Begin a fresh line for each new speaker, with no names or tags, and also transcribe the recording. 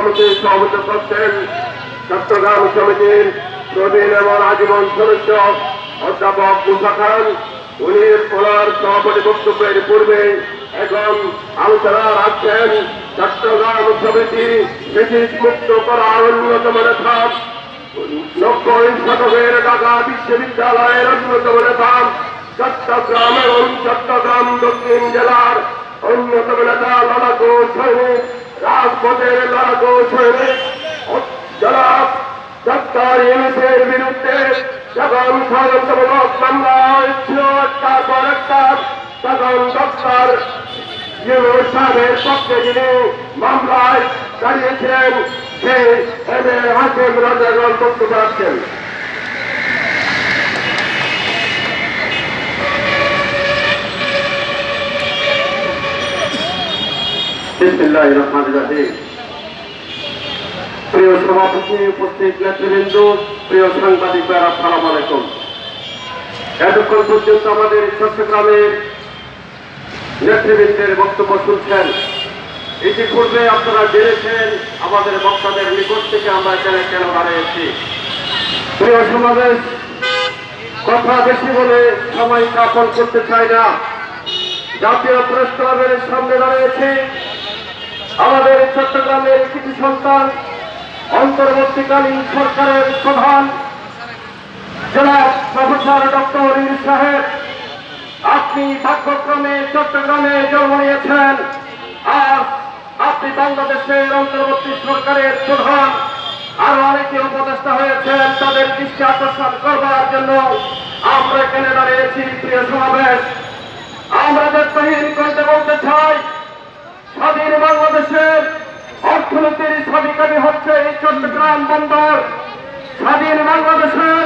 কমিটির সভাপতি চট্টগ্রাম সমিতির প্রবীণ এবং আজীবন সদস্য অধ্যাপক মুসা খান। উনি ওনার সভাপতি বক্তব্যের পূর্বে এখন আলোচনা রাখছেন। চট্টগ্রাম সমিতি ব্রিটিশ মুক্ত করা অন্যতম নেতা নব্বই শতকের ঢাকা বিশ্ববিদ্যালয়ের অন্যতম নেতা চট্টগ্রাম এবং চট্টগ্রাম দক্ষিণ জেলার অন্যতম নেতা লড়াকু সৈনিক রাজপথের লড়াকু সৈনিক জনাব ডক্টর ইউনুসের বিরুদ্ধে যখন ষড়যন্ত্রমূলক মামলা হয়েছিল একটার পর একটা তখন ডক্টর ইউনুস সাহেবের পক্ষে যিনি মামলায় দাঁড়িয়েছিলেন, সেই হাসিম রাজাগর বক্তব্য রাখছেন আমাদের চট্টগ্রামের নেতৃবৃন্দের বক্তব্য শুনছেন। ইতিপূর্বে আপনারা জেনেছেন, আমাদের বক্তাদের নিকট থেকে আমরা এখানে কেন দাঁড়িয়েছি প্রিয় সমাবেশ, কথা বেশি বলে সময় কাপন করতে চাই না। জাতীয় প্রেস ক্লাবের সামনে দাঁড়িয়েছি। আমাদের চট্টগ্রামের কৃষি সন্তান অন্তর্বর্তীকালীন সরকারের প্রধান জেলা প্রফেসর ডক্টর ইর সাহেব, আপনি ভাগ্যক্রমে চট্টগ্রামে জন্ম নিয়েছেন। আর আপনি বাংলাদেশের অন্তর্বর্তী সরকারের প্রধান। আরও অনেকে উপদেষ্টা হয়েছেন, তাদের দৃষ্টি আকর্ষণ করবার জন্য আমরা এখানে দাঁড়িয়েছি প্রিয় সমাবেশ আমরা দেশবাহীন করতে বলতে চাই স্বাধীন বাংলাদেশের অর্থনীতির হচ্ছে এই চট্টগ্রাম বন্দর। স্বাধীন বাংলাদেশের